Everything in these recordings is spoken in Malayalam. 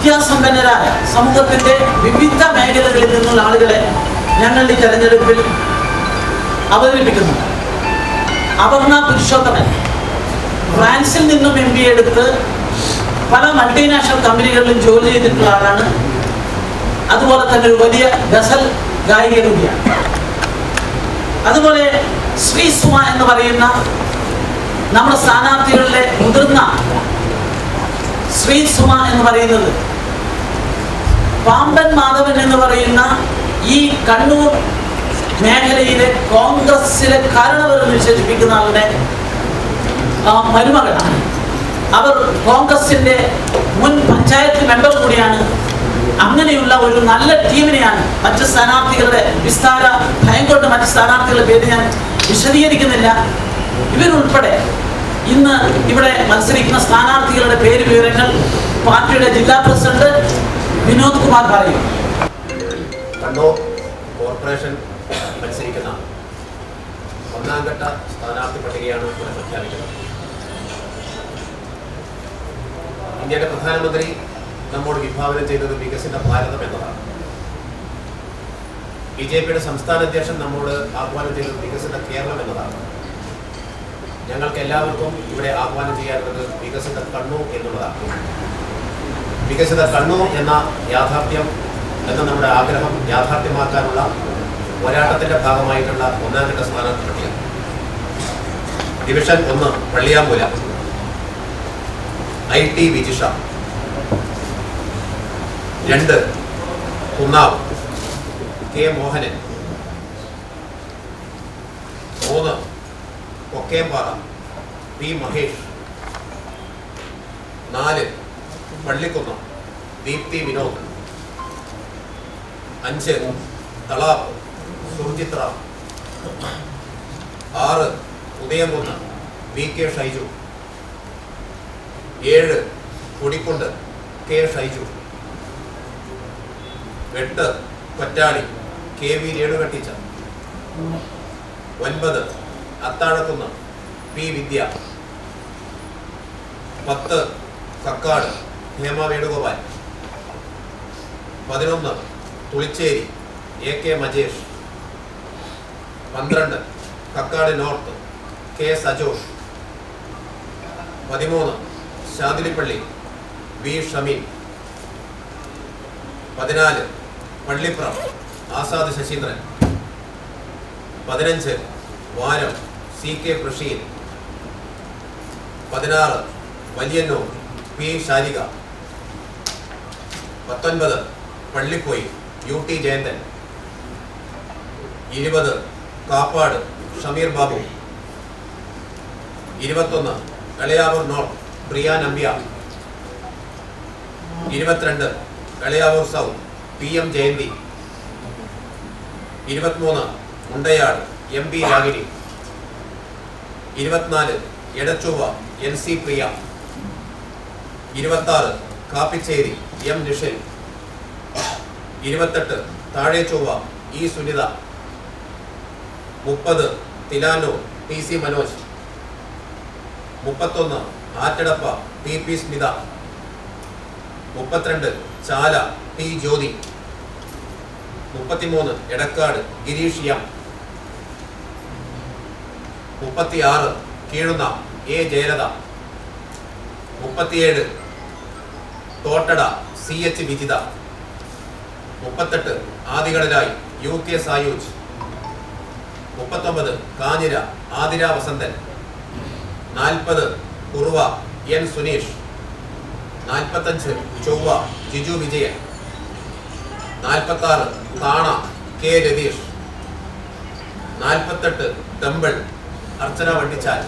വിദ്യാസമ്പന്നരായ സമൂഹത്തിന്റെ വിവിധ മേഖലകളിൽ നിന്നുള്ള ആളുകളെ ഞങ്ങൾ ഈ തെരഞ്ഞെടുപ്പിൽ അവതരിപ്പിക്കുന്നുണ്ട് അപർണ പുരുഷോത്തമൻ ഫ്രാൻസിൽ നിന്നും എം ബി എടുത്ത് പല മൾട്ടിനാഷണൽ കമ്പനികളിലും ജോലി ചെയ്തിട്ടുള്ള ആളാണ്. അതുപോലെ തന്നെ ഒരു വലിയ ഗസൽ ഗായിക കൂടിയാണ്. അതുപോലെ ശ്രീ സുമ എന്ന് പറയുന്ന നമ്മുടെ സ്ഥാനാർത്ഥികളിലെ മുതിർന്ന ശ്രീ സുമ എന്ന് പറയുന്നത് പാമ്പൻ മാധവൻ എന്ന് പറയുന്ന ഈ കണ്ണൂർ മേഖലയിലെ കോൺഗ്രസിലെ കാരണവരെന്ന് വിശേഷിപ്പിക്കുന്ന ആളുടെ മരുമകളാണ്. അവർ കോൺഗ്രസിന്റെ മുൻ പഞ്ചായത്ത് മെമ്പർ കൂടിയാണ്. അങ്ങനെയുള്ള ഒരു നല്ല ടീമിനെയാണ് മറ്റ് സ്ഥാനാർത്ഥികളുടെ വിസ്താര ഭയം കൊണ്ട് മറ്റ് സ്ഥാനാർത്ഥികളുടെ പേര് ഞാൻ വിശദീകരിക്കുന്നില്ല. ഇവരുൾപ്പെടെ ഇന്ന് ഇവിടെ മത്സരിക്കുന്ന സ്ഥാനാർത്ഥികളുടെ പേര് വിവരങ്ങൾ പാർട്ടിയുടെ ജില്ലാ പ്രസിഡന്റ് വിനോദ് കുമാർ പറയും. കണ്ണൂർ കോർപ്പറേഷൻ മത്സരിക്കുന്ന ഒന്നാം ഘട്ട സ്ഥാനാർത്ഥി പട്ടികയാണ് പ്രഖ്യാപിക്കുന്നത്. ഇന്ത്യയുടെ പ്രധാനമന്ത്രി നമ്മോട് വിഭാവനം ചെയ്തത് വികസിത ഭാരതം എന്നതാണ്. ബി ജെ പിയുടെ സംസ്ഥാന അധ്യക്ഷൻ നമ്മോട് ആഹ്വാനം ചെയ്തത് വികസിത കേരളം എന്നതാണ്. ഞങ്ങൾക്ക് എല്ലാവർക്കും ഇവിടെ ആഹ്വാനം ചെയ്യാറുള്ളത് വികസിത കണ്ണൂർ എന്നുള്ളതാണ്. വികസിത കണ്ണൂർ എന്ന യാഥാർത്ഥ്യം എന്ന നമ്മുടെ ആഗ്രഹം യാഥാർത്ഥ്യമാക്കാനുള്ള പോരാട്ടത്തിന്റെ ഭാഗമായിട്ടുള്ള ഒന്നാം ഘട്ട സ്ഥാനാർത്ഥി പട്ടിക ഡിവിഷൻ ഒന്ന് പള്ളിയാമ്പൂല ഐ ടി വിജിഷ രണ്ട് കുന്നാവ്. കെ മോഹനൻ. മൂന്ന് കൊക്കേമ്പാറ പി മഹേഷ്. നാല് പള്ളിക്കുന്നം ദീപ്തി വിനോദ് അഞ്ച് തളാപ്പ് സുർജിത്ര ആറ് ഉദയംകുന്ന് വി കെ ഷൈജു ഏഴ് കൊടിക്കുണ്ട് കെ ഷൈജു എട്ട് കൊറ്റാളി കെ വി രേണുകട്ടിച്ച ഒൻപത് അത്താഴക്കുന്ന് പി വിദ്യ പത്ത് കക്കാട് ഹേമ വേണുഗോപാൽ പതിനൊന്ന് തുളിച്ചേരി എ കെ മജേഷ്. പന്ത്രണ്ട് കക്കാട് നോർത്ത് കെ സജോഷ്. പതിമൂന്ന് ശാന്തിരിപ്പള്ളി വി ഷമീൻ. പതിനാല് പള്ളിപ്പുറം ആസാദ് ശശീന്ദ്രൻ. പതിനഞ്ച് വാരം സി കെ പ്രഷീൻ പതിനാറ് വലിയന്നൂർ പി ശാരിക. പത്തൊൻപത് പള്ളിപ്പോയി യു ടി ജയന്തൻ. ഇരുപത് കാപ്പാട് ഷമീർ ബാബു. ഇരുപത്തൊന്ന് കളയാവൂർ നോർത്ത് പ്രിയ നമ്പ്യ ഇരുപത്തിരണ്ട് Kalayavoor south P M Jayanthi. ഇരുപത്തിമൂന്ന് മുണ്ടയാട് എം പി രാഗിരി ഇരുപത്തിനാല് എടച്ചുവ എൻ സി പ്രിയ. ഇരുപത്താറ് കാപ്പിച്ചേരി. എം നിഷിൽ ഇരുപത്തെട്ട് താഴെ ചൊവ്വ ഇ സുനിത. മുപ്പത് തിലാനോ ടി സി മനോജ്. മുപ്പത്തൊന്ന് ആറ്റടപ്പ ടി പി സ്മിത. മുപ്പത്തിരണ്ട് ചാല ടി ജ്യോതി. മുപ്പത്തിമൂന്ന് എടക്കാട് ഗിരീഷ് എം. മുപ്പത്തിയാറ് കീഴുന്ന എ ജയലത. മുപ്പത്തിയേഴ് തോട്ടട സി എച്ച് വിജിത മുപ്പത്തെട്ട് ആദികളിലായി യു കെ സായൂജ്. മുപ്പത്തൊമ്പത് കാഞ്ഞിര ആതിര വസന്തൻ. നാൽപ്പത് കുറുവ എൻ സുനീഷ്. നാൽപ്പത്തഞ്ച് ചൊവ്വ ജിജു വിജയൻ. നാൽപ്പത്താറ് താണ കെ രതീഷ്. നാൽപ്പത്തെട്ട് ടെമ്പിൾ അർച്ചന വണ്ടിച്ചാൽ.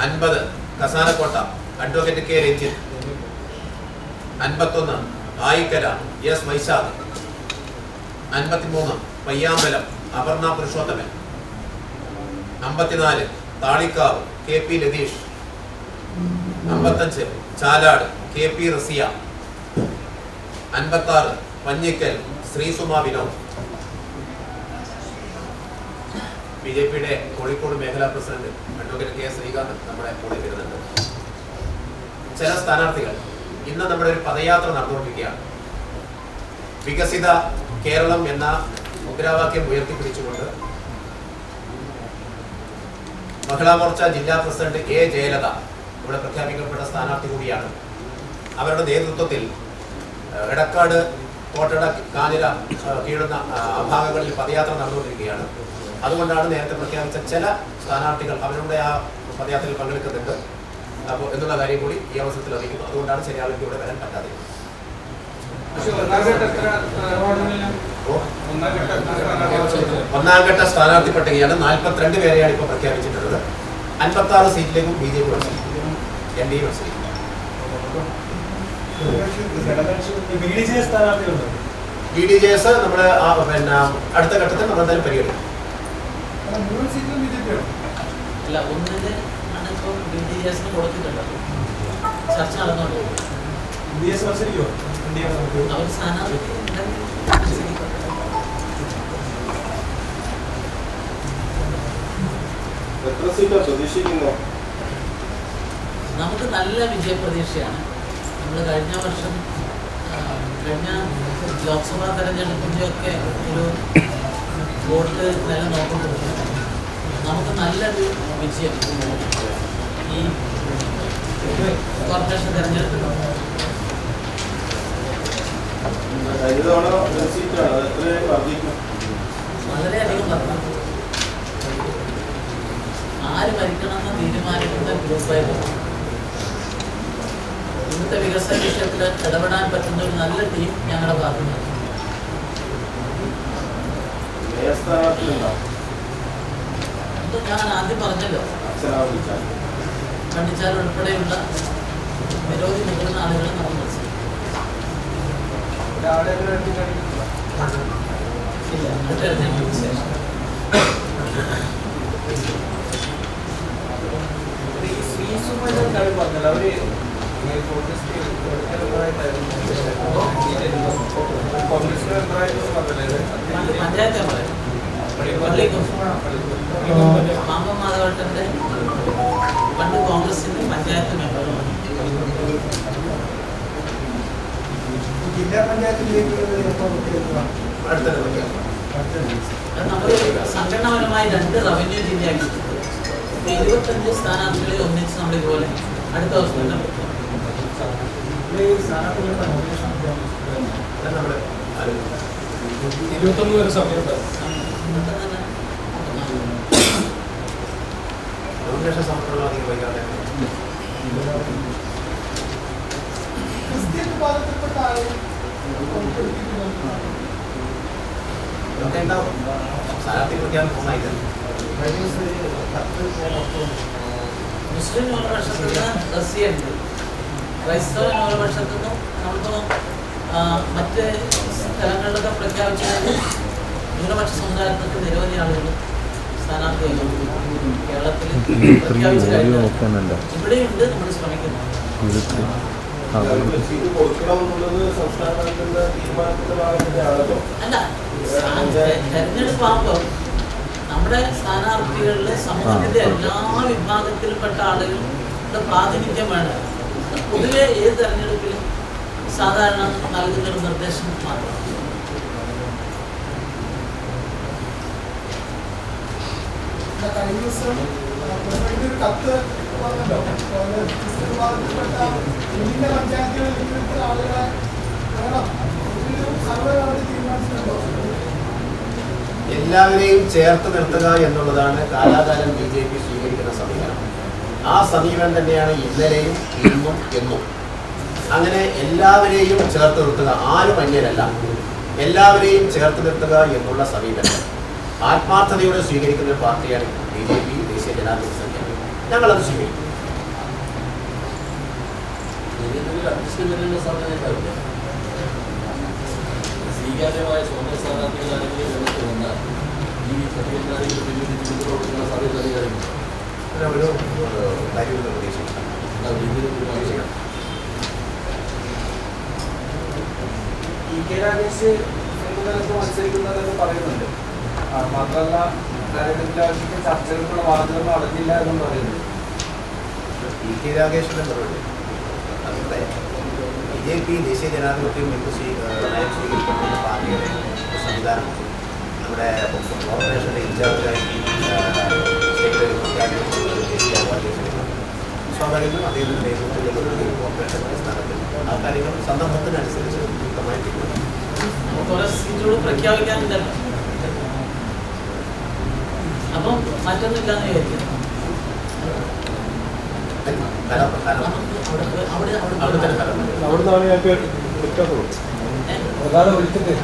അൻപത് കസാനക്കോട്ട അഡ്വക്കേറ്റ് കെ രഞ്ജിത്ത്. അൻപത്തൊന്ന് ആയിക്കര എസ് വൈശാഖ് അൻപത്തിമൂന്ന് പയ്യാമ്പലം അപർണ പുരുഷോത്തമൻ. അമ്പത്തിനാല് താളിക്കാവ് കെ പി ലതീഷ്. അമ്പത്തഞ്ച് ചാലാട് കെ പി റസിയ. അൻപത്താറ് പഞ്ഞിക്കൽ ശ്രീസുമ വിനോദ്. ബി ജെ പിയുടെ കോഴിക്കോട് മേഖലാ പ്രസിഡന്റ് അഡ്വക്കേറ്റ് കെ ശ്രീകാന്ത് നമ്മുടെ കൂടെ വരുന്നുണ്ട്. ചില സ്ഥാനാർത്ഥികൾ ഇന്ന് നമ്മുടെ ഒരു പദയാത്ര നടന്നുകൊണ്ടിരിക്കുകയാണ്. വികസിത കേരളം എന്ന മുദ്രാവാക്യം ഉയർത്തിപ്പിടിച്ചുകൊണ്ട് മഹിളാ മോർച്ച ജില്ലാ പ്രസിഡന്റ് എ ജയലത ഇവിടെ പ്രഖ്യാപിക്കപ്പെട്ട സ്ഥാനാർത്ഥി കൂടിയാണ്. അവരുടെ നേതൃത്വത്തിൽ എടക്കാട് കോട്ടട കാനിര കീഴുന്ന ഭാഗങ്ങളിൽ പദയാത്ര നടന്നുകൊണ്ടിരിക്കുകയാണ്. അതുകൊണ്ടാണ് നേരത്തെ പ്രഖ്യാപിച്ച ചില സ്ഥാനാർത്ഥികൾ അവരുടെ ആ പദയാത്രയിൽ പങ്കെടുക്കുന്നുണ്ട്. അപ്പോൾ എന്നുള്ള കാര്യം കൂടി ഈ അവസരത്തിൽ അറിയിക്കുന്നു. അതുകൊണ്ടാണ് ചില ഇവിടെ വരാൻ പറ്റാതെ ഒന്നാം ഘട്ടം സ്ഥാനാർത്ഥി പട്ടികയാണ് നാൽപ്പത്തിരണ്ട് പേരെയാണ് ഇപ്പോൾ പ്രഖ്യാപിച്ചിട്ടുള്ളത്. അൻപത്തി ആറ് സീറ്റിലേക്കും ബി ജെ പി മത്സരിക്കും എൻ ഡി എ മത്സരിക്കും ബി ഡി ജെ സ്ഥാനാർത്ഥികളുണ്ട്? ബി ഡി ജെ എസ് നമ്മൾ പിന്നെ അടുത്ത ഘട്ടത്തിൽ നമ്മൾ എന്തായാലും പരിഗണിക്കും. ഡി എസിന് ചർച്ച നടന്നുകൊണ്ട്. അവർ സ്ഥാനാർത്ഥി. നമുക്ക് നല്ല വിജയപ്രതീക്ഷയാണ്. നമ്മൾ കഴിഞ്ഞ വർഷം കഴിഞ്ഞ ലോക്സഭാ തെരഞ്ഞെടുപ്പിന്റെയൊക്കെ ഒരു വോട്ട് നില നോക്കുമ്പോൾ നമുക്ക് നല്ലൊരു വിജയം. ഈ കോർപ്പറേഷൻ തെരഞ്ഞെടുപ്പിലുണ്ട് കഴിഞ്ഞ തവണ ഒരു സീറ്റാണ് അത് എത്രയായി വർദ്ധിക്കും വളരെയധികം പറഞ്ഞു ആര് ഭരിക്കണമെന്ന് തീരുമാനിക്കുന്ന ഗ്രൂപ്പായിരുന്നു ഇന്നത്തെ വികസന വിഷയത്തിൽ ഇടപെടാൻ പറ്റുന്ന ഒരു നല്ല ടീം ഞങ്ങളുടെ ഭാഗത്തുനിന്ന് ഞാൻ ആദ്യം പറഞ്ഞല്ലോ കണ്ടിച്ചാൽ ഉൾപ്പെടെയുള്ള നിരവധി നിൽക്കുന്ന ആളുകളെ നമ്മൾ പഞ്ചായത്ത് പറയാം പഞ്ചായത്ത് നമ്മൾ സംഘടനാപരമായി രണ്ട് റവന്യൂ ജില്ലയാക്കി. ഇരുപത്തഞ്ച് സ്ഥാനാർത്ഥികളെ ഒന്നിച്ച് നമ്മളിതുപോലെ അടുത്ത ദിവസം തന്നെ ഇരുപത്തൊന്ന് വരെ സമയം ഇന്നത്തെ വിഭാഗത്തിൽപ്പെട്ട ആളുകൾ ഉണ്ടാവും സ്ഥാനാർത്ഥി പ്രഖ്യാപനം ഒന്നായിട്ട് മുസ്ലിം ന്യൂനപക്ഷത്തിൽ നിന്ന് റസിയുണ്ട് ക്രൈസ്തവ ന്യൂനപക്ഷത്തിൽ നിന്നും നമ്മളിപ്പോൾ മറ്റ് സ്ഥലങ്ങളിലൊക്കെ പ്രഖ്യാപിച്ചത് ന്യൂനപക്ഷ സമുദായത്തിൽ നിരവധി ആളുകൾ സ്ഥാനാർത്ഥിയായി കേരളത്തിൽ പ്രഖ്യാപിച്ചു കഴിഞ്ഞു നോക്കുന്നുണ്ട് ഇവിടെയുണ്ട് നമ്മൾ ശ്രമിക്കുന്നത് അല്ല നമ്മുടെ സ്ഥാനാർത്ഥികളിലെ സമൂഹത്തിന്റെ എല്ലാ വിഭാഗത്തിൽപ്പെട്ട ആളുകളുടെ പ്രാതിനിധ്യം വേണം. പൊതുവെ ഏത് തെരഞ്ഞെടുപ്പിലും സാധാരണ നൽകുന്ന ഒരു നിർദ്ദേശം മാത്രമാണ് പ്രസിഡന്റ് ഒരു കത്ത് വന്നല്ലോ ആളുകളെ എല്ലാവരെയും ചേർത്ത് നിർത്തുക എന്നുള്ളതാണ് കാലാകാലം ബി ജെ പി സ്വീകരിക്കുന്ന സമീപനം. ആ സമീപനം തന്നെയാണ് ഇന്നലെയും ഇന്നും എന്നും. അങ്ങനെ എല്ലാവരെയും ചേർത്ത് നിർത്തുക ആരും അന്യരല്ല. എല്ലാവരെയും ചേർത്ത് നിർത്തുക എന്നുള്ള സമീപനം. ആത്മാർത്ഥതയോടെ സ്വീകരിക്കുന്ന ഒരു പാർട്ടിയാണ് ജനാധിപത്യ സംഘം ഞങ്ങളത് സ്വീകരിക്കും. സ്വീകാര്യമായ സ്വന്തം സ്ഥാനാർത്ഥികളാണെങ്കിൽ രംഗത്ത് വന്നാൽ ഈ പിന്നീട് സാധ്യത അറിയാറുണ്ട് കെ രാജേഷ് മത്സരിക്കുന്നതെന്ന് പറയുന്നുണ്ട്. മാത്രമല്ല തെരഞ്ഞെടുപ്പിൽ ആവശ്യമായ ചർച്ചകൾക്കുള്ള വാർത്തകൾ നടന്നില്ല എന്നും പറയുന്നു. ഇ കെ രാഗേശ്വരൻ പറഞ്ഞത് അഭിപ്രായം ജെ പി ദേശീയ ജനാധിപത്യ മുൻകൂട്ടി നയം സ്വീകരിക്കുന്ന പാർട്ടിയുടെ സംവിധാനം. നമ്മുടെ കോർപ്പറേഷന്റെ ഇൻചാർജായി സ്വാഭാവികമായും അദ്ദേഹത്തിന്റെ നേതൃത്വത്തിലുള്ള ഒരു കോർപ്പറേഷൻ സ്ഥാനത്തിൽ ആ കാര്യങ്ങൾ സന്ദർഭത്തിനനുസരിച്ച് വ്യക്തമായി പ്രഖ്യാപിക്കാനുണ്ടല്ലോ ഞങ്ങൾക്ക് മറ്റൊന്നുമില്ലാന്ന് വിചാരിക്കും പ്രധാന വിളിച്ചിട്ട്